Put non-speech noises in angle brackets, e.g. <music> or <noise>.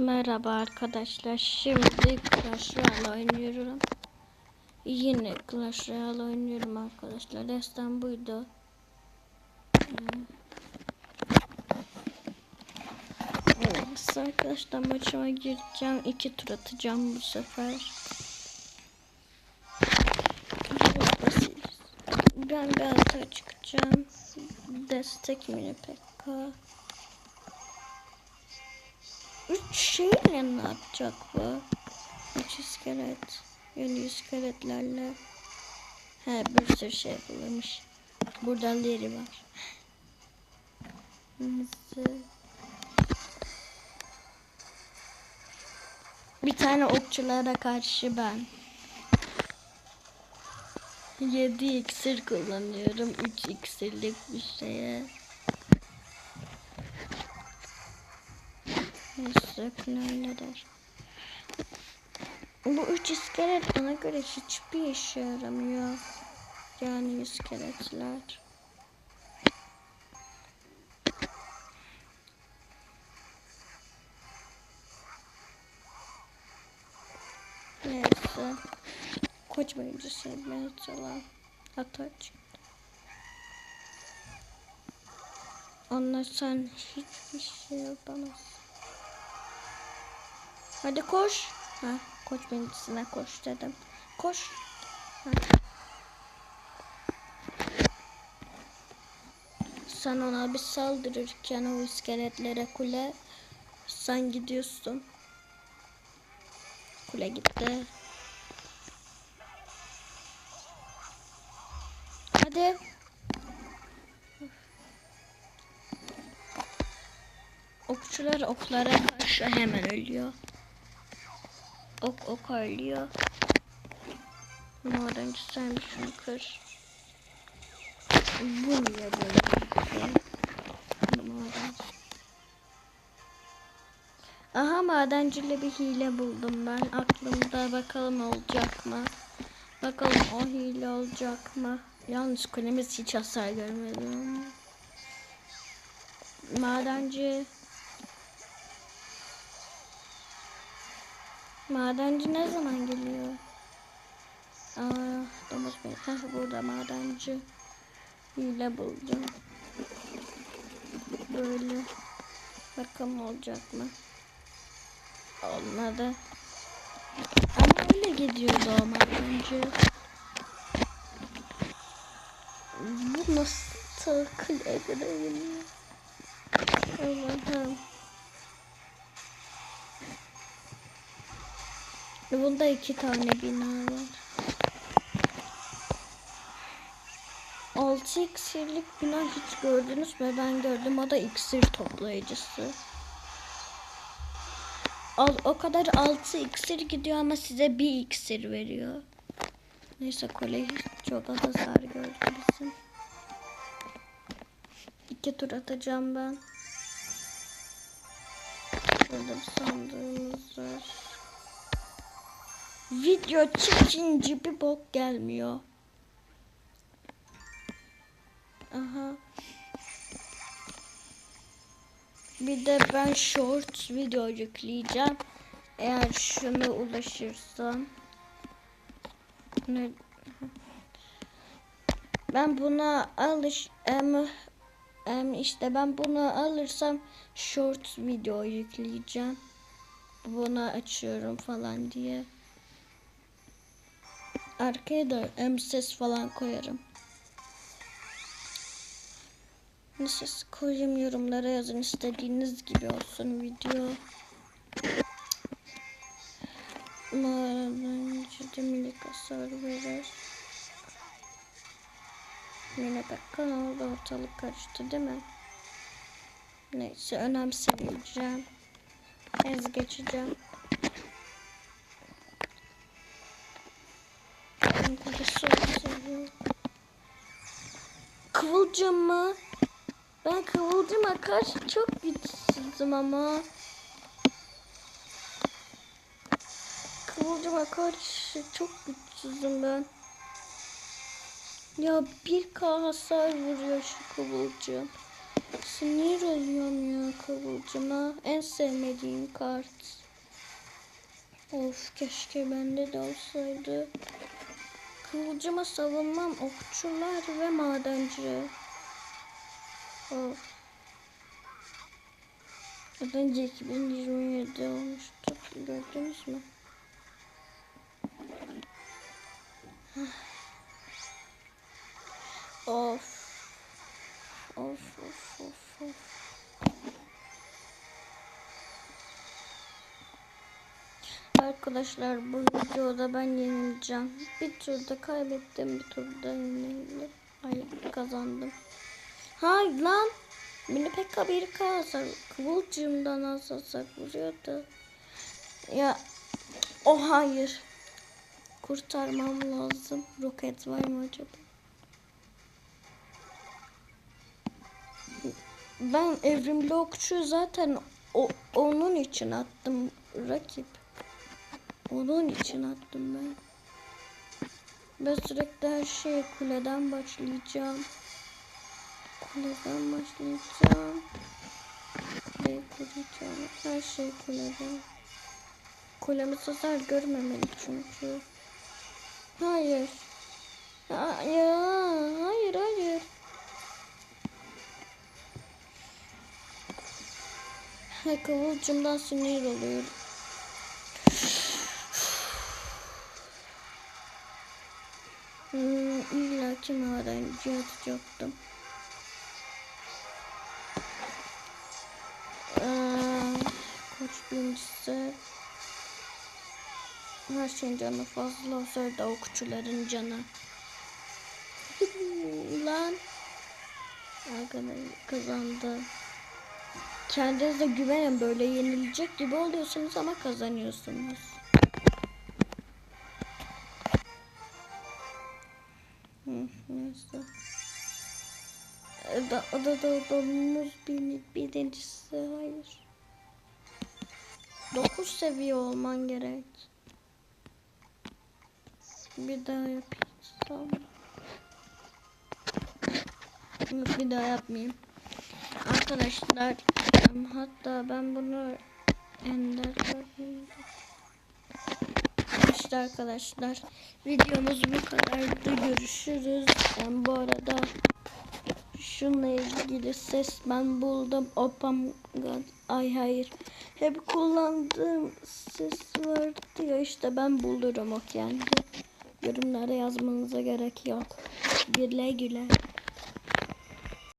Merhaba arkadaşlar. Şimdi Clash Royale oynuyorum. Yine Clash Royale oynuyorum arkadaşlar. Destan buydu. Hmm. Evet, arkadaşlar maçıma gireceğim. İki tur atacağım bu sefer. Ben alta çıkacağım. Destek mini pekka. Üç şeyle ne yapacak bu? Üç iskelet. Yani iskeletlerle. He bir sürü şey yapılmış. Buradan deri var. Bir tane okçulara karşı ben. 7 iksir kullanıyorum. 3 iksirlik bir şeye. Neyse halleder. Bu üç iskelet bana göre hiçbir işe yaramıyor. Yani iskeletler. Neyse. Koç boyunca sevmeye çalan. Ataç. Onlar sen hiçbir Hadi koş. Ha, koç birincisine koş dedim. Koş. Ha. Sen ona bir saldırırken o iskeletlere kule sen gidiyorsun. Kule gitti. Hadi. Okçular oklara karşı hemen ölüyor. Ok ok ölüyor. Madenci sen şunu kır. Bu niye böyle gitti? Madenci. Aha madenciyle bir hile buldum ben. Aklımda bakalım olacak mı? Bakalım o hile olacak mı? Yalnız kulemiz hiç hasar görmedi. Madenci Madenci ne zaman geliyor? Aa, domuz bey. Heh, burada madenci. Hile buldum. Böyle. Bakalım olacak mı? Olmadı. Ama öyle gidiyordu o madenci. Bu nasıl kuleye geliyor? Allah'ım. Bunda iki tane bina var. 6 iksirlik bina hiç gördünüz mü? Ben gördüm. O da iksir toplayıcısı. Al, o kadar 6 iksir gidiyor ama size bir iksir veriyor. Neyse kole çok az hasar gördü bizim. İki tur atacağım ben. Burada bir sandığımız var. Video çekince bir bok gelmiyor. Aha. Bir de ben short video yükleyeceğim. Eğer şunu ulaşırsam. Ben buna alış em, em işte ben bunu alırsam short video yükleyeceğim. Bunu açıyorum falan diye. Arkaya da em ses falan koyarım. Ne koyayım yorumlara yazın istediğiniz gibi olsun video. Mağaradan cimrilik hasar verir. Yine bak kanalda ortalık karıştı değil mi? Neyse önemsemeyeceğim. Ez geçeceğim. Kıvılcım mı? Ben kıvılcıma karşı çok güçsüzüm ama. Kıvılcıma karşı çok güçsüzüm ben. Ya bir k hasar vuruyor şu kıvılcım. Sinir oluyorum ya kıvılcıma. En sevmediğim kart. Of keşke bende de olsaydı. Kıvılcıma savunmam okçular ve madenci. Of. Az önce 2027 olmuştu. Gördünüz mü? Of. Of of of of. Arkadaşlar bu videoda ben yenileceğim. Bir turda kaybettim, bir turda yenildim. Hayır kazandım. Hayır lan. Beni pek bir kalsa kıvılcımdan asılsak vuruyordu. Ya o hayır. Kurtarmam lazım. Roket var mı acaba? Ben evrimli okçu zaten o, onun için attım rakip. Onun için attım ben. Ben sürekli her şeye kuleden başlayacağım. Kuleden başlayacağım. Kuleyi kuracağım. Her şey kuleden. Kulemiz hasar görmemeli çünkü. Hayır. Ha, ya, hayır hayır. Ha, kıvılcımdan sinir oluyorum. Hmm, illa ki madenci atacaktım. Birincisi. Her şeyin canı fazla olsaydı okçuların canı. <laughs> Lan. Arkadaşlar kazandı. Kendinize güvenin böyle yenilecek gibi oluyorsunuz ama kazanıyorsunuz. Neyse. Da, da, da, domuz bir, birincisi hayır. 9 seviye olman gerek. Bir daha yapayım. Yok, Bir daha yapmayayım. Arkadaşlar hatta ben bunu ender. İşte arkadaşlar videomuz bu kadardı. Görüşürüz. Em, bu arada şununla ilgili ses ben buldum. Opam God. Ay hayır. Hep kullandığım ses vardı ya işte ben bulurum o kendi. Yorumlara yazmanıza gerek yok. Güle güle.